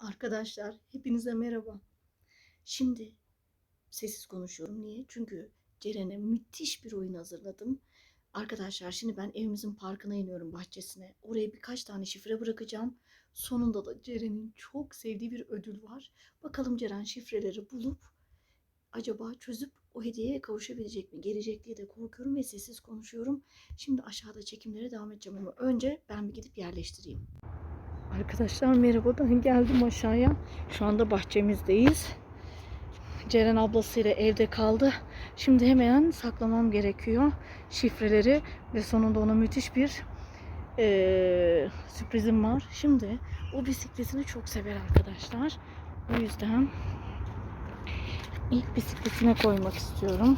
Arkadaşlar hepinize merhaba. Şimdi sessiz konuşuyorum. Niye? Çünkü Ceren'e müthiş bir oyun hazırladım. Arkadaşlar şimdi ben evimizin parkına iniyorum bahçesine. Oraya birkaç tane şifre bırakacağım. Sonunda da Ceren'in çok sevdiği bir ödül var. Bakalım Ceren şifreleri bulup acaba çözüp o hediyeye kavuşabilecek mi? Gelecek diye de korkuyorum ve sessiz konuşuyorum. Şimdi aşağıda çekimlere devam edeceğim ama önce ben bir gidip yerleştireyim. Arkadaşlar merhaba ben geldim aşağıya. Şu anda bahçemizdeyiz. Ceren ablasıyla evde kaldı. Şimdi hemen saklamam gerekiyor şifreleri ve sonunda ona müthiş bir eee, sürprizim var. Şimdi o bisikletini çok sever arkadaşlar. O yüzden ilk bisikletine koymak istiyorum.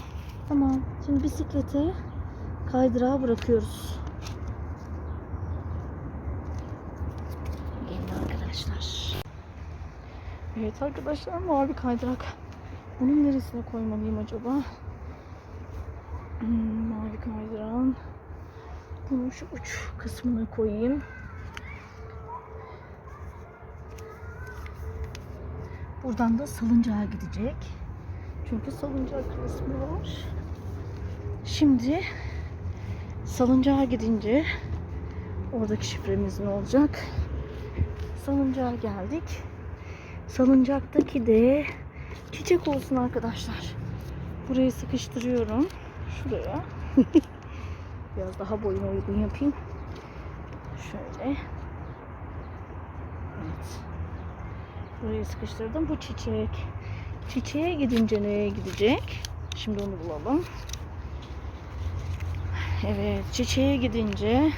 Tamam. Şimdi bisiklete kaydırağı bırakıyoruz. Gelin arkadaşlar. Evet arkadaşlar mavi kaydırak. Bunun neresine koymalıyım acaba? Hmm, mavi kaydırağın. Bunun şu uç kısmına koyayım. Buradan da salıncağa gidecek. Çünkü salıncak resmi var. Şimdi salıncağa gidince oradaki şifremiz ne olacak? Salıncağa geldik. Salıncaktaki de çiçek olsun arkadaşlar. Burayı sıkıştırıyorum. Şuraya. Biraz daha boyuna uygun yapayım. Şöyle. Evet. Burayı sıkıştırdım. Bu çiçek. Çiçeğe gidince neye gidecek? Şimdi onu bulalım. Evet. Çiçeğe gidince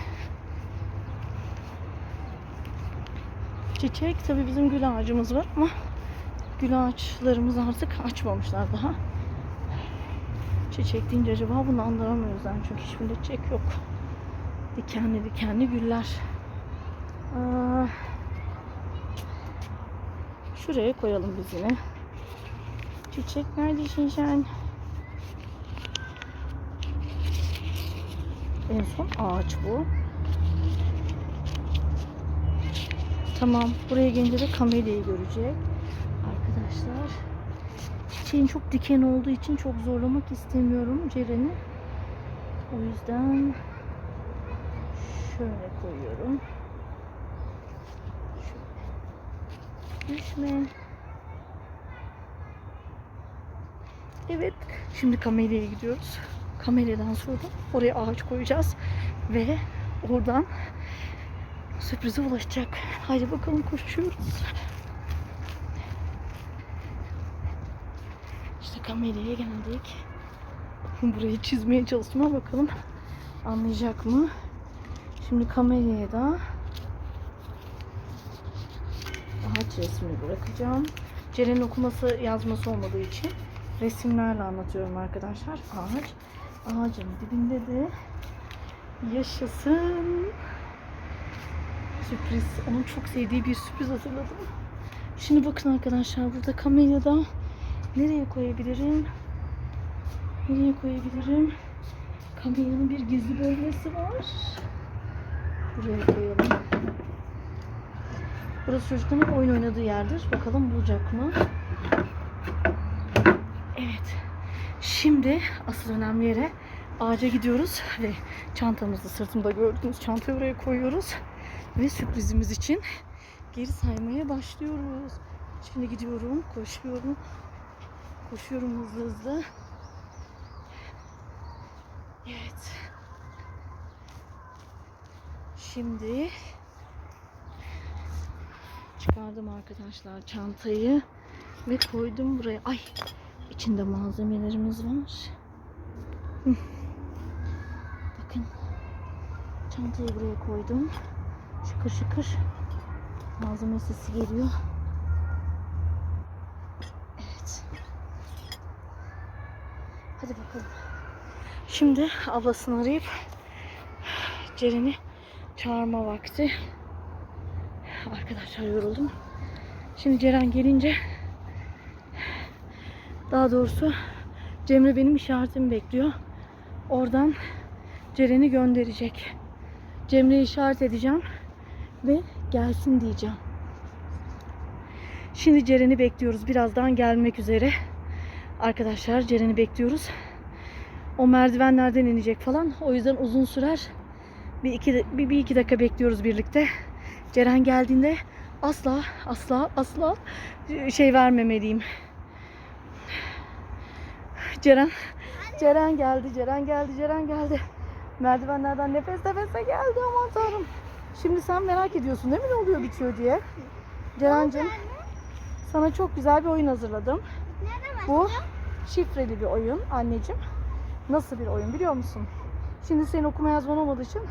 çiçek tabii bizim gül ağacımız var ama gül ağaçlarımız artık açmamışlar daha. Çiçek deyince acaba bunu andıramıyoruz yani çünkü hiçbirinde çiçek yok. Dikenli dikenli güller. Aa, şuraya koyalım biz yine. Çiçek neredesin sen? En son ağaç bu. Tamam. Buraya gelince de kamelyayı görecek. Arkadaşlar. Çiçeğin çok diken olduğu için çok zorlamak istemiyorum Ceren'i. O yüzden şöyle koyuyorum. Şöyle. Düşme. Evet. Şimdi kamelyaya gidiyoruz. Kamelyadan sonra da oraya ağaç koyacağız. Ve oradan sürprize ulaşacak. Haydi bakalım koşuyoruz. İşte kameraya geldik. Burayı çizmeye çalıştım ama bakalım anlayacak mı? Şimdi kameraya da ağaç resmini bırakacağım. Ceren'in okuması yazması olmadığı için resimlerle anlatıyorum arkadaşlar. Ağaç. Ağacın dibinde de yaşasın sürpriz. Onun çok sevdiği bir sürpriz hazırladım. Şimdi bakın arkadaşlar burada kamerada nereye koyabilirim? Nereye koyabilirim? Kameranın bir gizli bölgesi var. Buraya koyalım. Burası çocukların oyun oynadığı yerdir. Bakalım bulacak mı? Evet. Şimdi asıl önemli yere ağaca gidiyoruz ve çantamızı sırtımda gördüğünüz çantayı oraya koyuyoruz. Ve sürprizimiz için geri saymaya başlıyoruz. Şimdi gidiyorum, koşuyorum. Koşuyorum hızlı hızlı. Evet. Şimdi çıkardım arkadaşlar çantayı ve koydum buraya. Ay içinde malzemelerimiz var. Bakın çantayı buraya koydum. Şıkır şıkır malzeme sesi geliyor. Evet. Hadi bakalım. Şimdi ablasını arayıp Ceren'i çağırma vakti. Arkadaşlar yoruldum. Şimdi Ceren gelince daha doğrusu Cemre benim işaretimi bekliyor. Oradan Ceren'i gönderecek. Cemre'yi işaret edeceğim ve gelsin diyeceğim. Şimdi Ceren'i bekliyoruz. Birazdan gelmek üzere. Arkadaşlar Ceren'i bekliyoruz. O merdivenlerden inecek falan. O yüzden uzun sürer. Bir iki, bir, bir iki dakika bekliyoruz birlikte. Ceren geldiğinde asla asla asla şey vermemeliyim. Ceren Ceren geldi, Ceren geldi, Ceren geldi. Merdivenlerden nefes nefese geldi aman tanrım. Şimdi sen merak ediyorsun değil mi ne oluyor bitiyor diye. Ceren'cim sana çok güzel bir oyun hazırladım. Bu şifreli bir oyun anneciğim. Nasıl bir oyun biliyor musun? Şimdi senin okuma yazman olmadığı için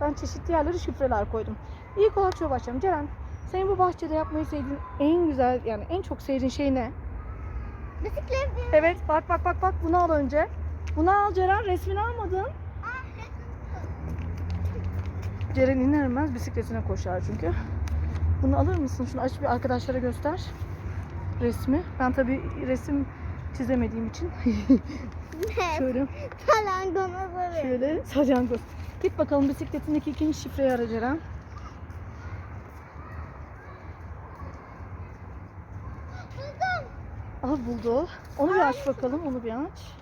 ben çeşitli yerlere şifreler koydum. İlk olarak şöyle başlayalım. Ceren, senin bu bahçede yapmayı sevdiğin en güzel yani en çok sevdiğin şey ne? Bisiklet Evet bak bak bak bak bunu al önce. Bunu al Ceren resmini almadın. Ceren iner inmez bisikletine koşar çünkü. Bunu alır mısın? Şunu aç bir arkadaşlara göster. Resmi. Ben tabii resim çizemediğim için şöyle Salangona böyle. şöyle salyangoz. Git bakalım bisikletindeki ikinci şifreyi ara Ceren. Buldum. Al buldu. Onu bir aç bakalım. Onu bir aç.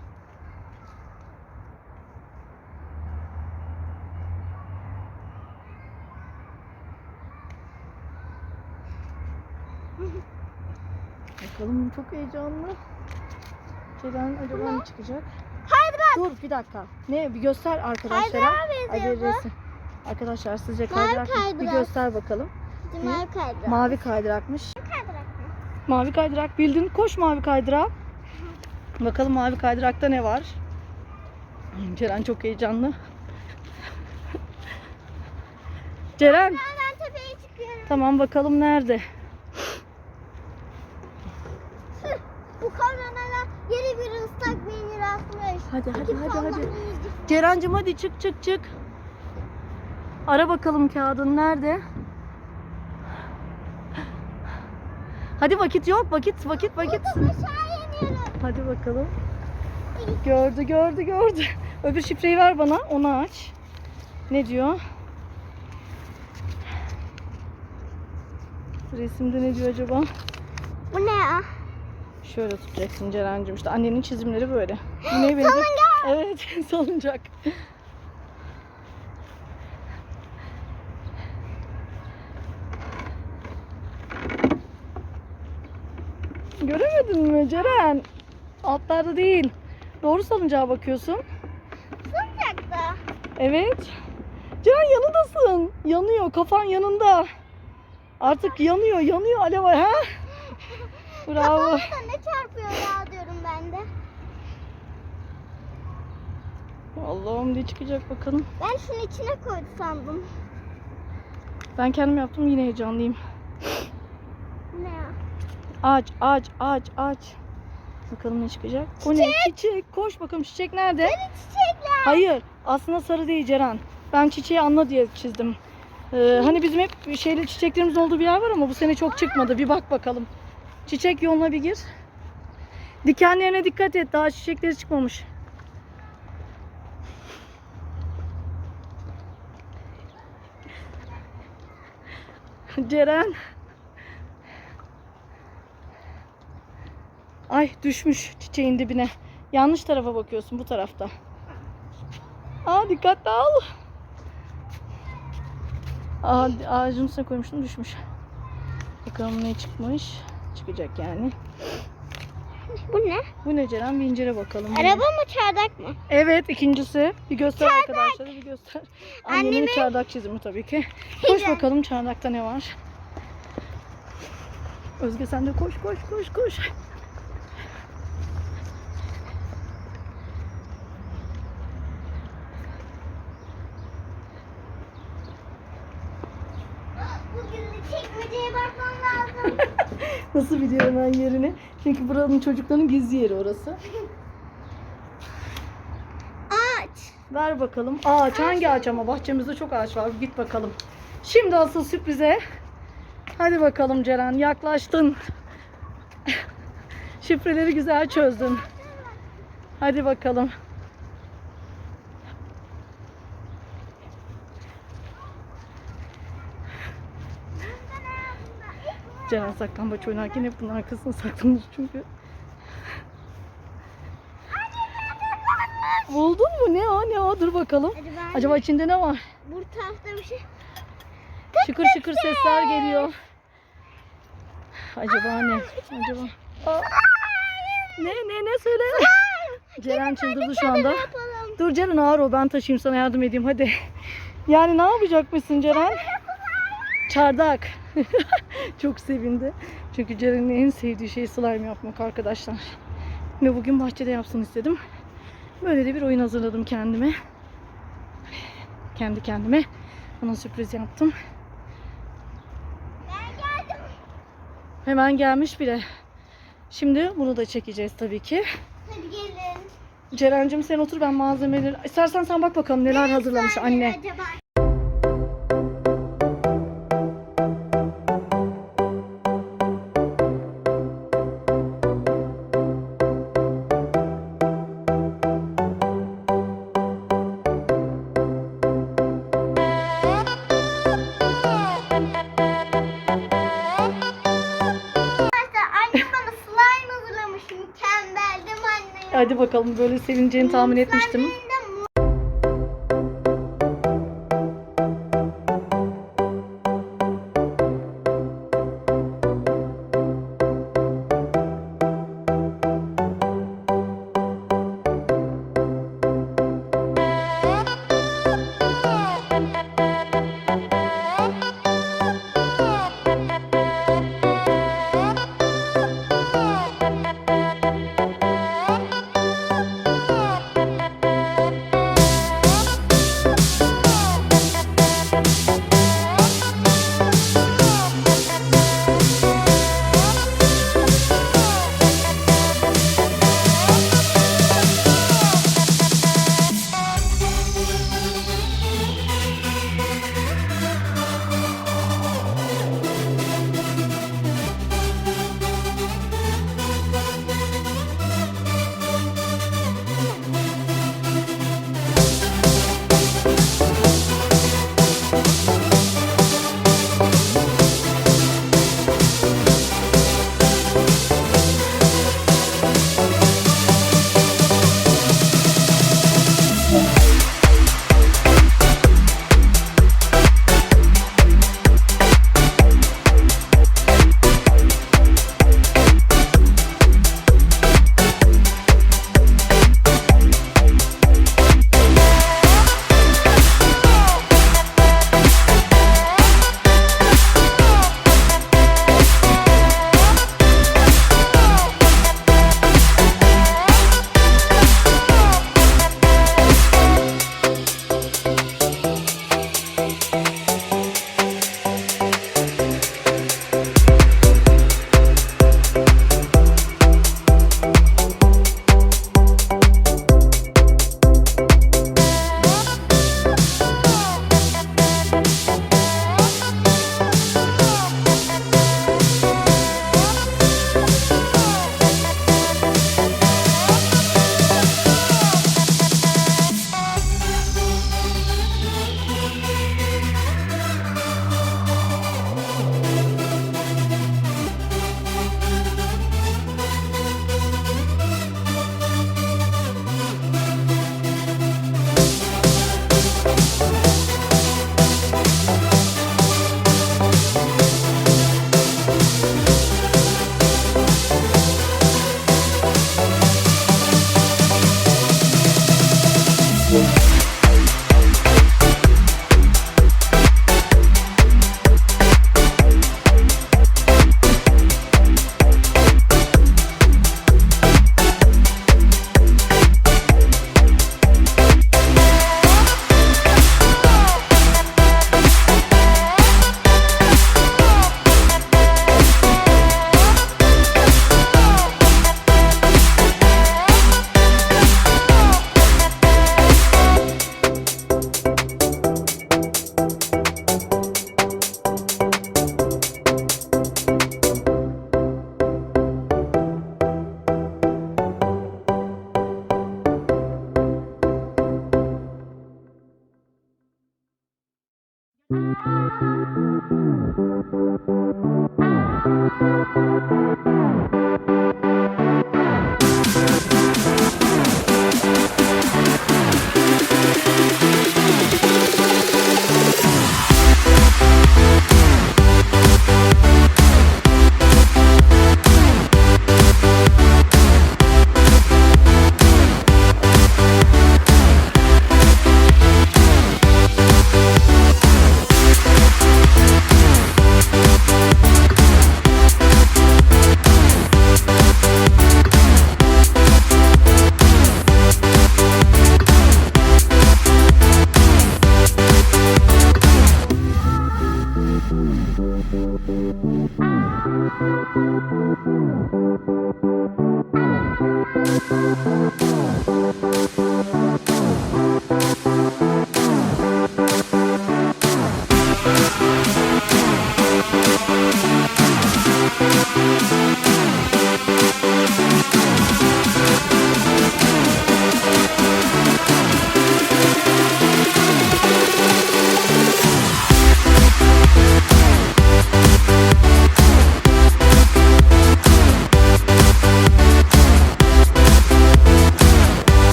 Bakalım çok heyecanlı. Ceren acaba ne çıkacak? Kaydırak. Dur bir dakika. Ne bir göster arkadaşlara. Kaydırağa benziyor bu. resim. Arkadaşlar sizce Mavi kaydırak mı? Bir kaydırak. göster bakalım. Cemal kaydırak. Mavi kaydırakmış. Kaydırak mı? Mavi kaydırak bildin. Koş mavi kaydırak. Bakalım mavi kaydırakta ne var? Ceren çok heyecanlı. Ceren ben tepeye çıkıyorum. tamam bakalım nerede? Hadi hadi hadi hadi. Ceren'cim hadi çık çık çık. Ara bakalım kağıdın nerede? Hadi vakit yok vakit vakit vakit. Hadi bakalım. Gördü gördü gördü. Öbür şifreyi ver bana onu aç. Ne diyor? Resimde ne diyor acaba? Bu ne ya? Şöyle tutacaksın Ceren'cim işte annenin çizimleri böyle. Bu neye benziyor? Evet salıncak. Göremedin mi Ceren? Altlarda değil. Doğru salıncağa bakıyorsun. Sıcakta. Evet. Ceren yanındasın. Yanıyor. Kafan yanında. Artık yanıyor. Yanıyor alev. Ha? Bravo. Kafamda ne çarpıyor ya diyorum ben de. Allah'ım ne çıkacak bakalım. Ben şunun içine koydu sandım. Ben kendim yaptım yine heyecanlıyım. Ne ya? Aç aç aç aç. Bakalım ne çıkacak. O ne? Çiçek. Koş bakalım çiçek nerede? Benim çiçekler. Hayır. Aslında sarı değil Ceren. Ben çiçeği anla diye çizdim. Ee, hani bizim hep şeyli çiçeklerimizin olduğu bir yer var ama bu sene çok çıkmadı. Bir bak bakalım. Çiçek yoluna bir gir. Dikenlerine dikkat et. Daha çiçekleri çıkmamış. Ceren. Ay düşmüş çiçeğin dibine. Yanlış tarafa bakıyorsun bu tarafta. Aa dikkatli al. Aa, ağacın üstüne koymuştum düşmüş. Bakalım ne çıkmış. Çıkacak yani. Bu ne? Bu ne Ceren? Bir incele bakalım. Araba mı çardak mı? Evet ikincisi. Bir göster arkadaşlara bir göster. Annenin Annemin- çardak çizimi tabii ki. Koş bakalım çardakta ne var. Özge sen de koş koş koş koş. Bugün de çekmeceye bakmam lazım. Nasıl biliyorum ben yerini? Çünkü buranın çocukların gizli yeri orası. Ağaç. Ver bakalım. Ağaç hangi ağaç ama bahçemizde çok ağaç var. Git bakalım. Şimdi asıl sürprize. Hadi bakalım Ceren yaklaştın. Şifreleri güzel çözdün. Hadi bakalım. Ceren saklambaç oynarken hep bunun arkasına saklanır çünkü. Buldun mu? Ne o? Ne o? Dur bakalım. Ben Acaba içinde ne var? bu tarafta bir şey. Şıkır şıkır sesler geliyor. Acaba ne? Acaba? Aa, ne ne ne söyle? Ceren çıldırdı şu anda. Dur Ceren ağır o ben taşıyayım sana yardım edeyim hadi. Yani ne yapacakmışsın Ceren? Çardak. Çok sevindi. Çünkü Ceren'in en sevdiği şey slime yapmak arkadaşlar. Ve bugün bahçede yapsın istedim. Böyle de bir oyun hazırladım kendime. Kendi kendime. Ona sürpriz yaptım. Ben geldim. Hemen gelmiş bile. Şimdi bunu da çekeceğiz tabii ki. Hadi gelin. Ceren'cim sen otur ben malzemeleri... İstersen sen bak bakalım neler hazırlamış anne. Acaba Hadi bakalım böyle sevineceğini tahmin etmiştim.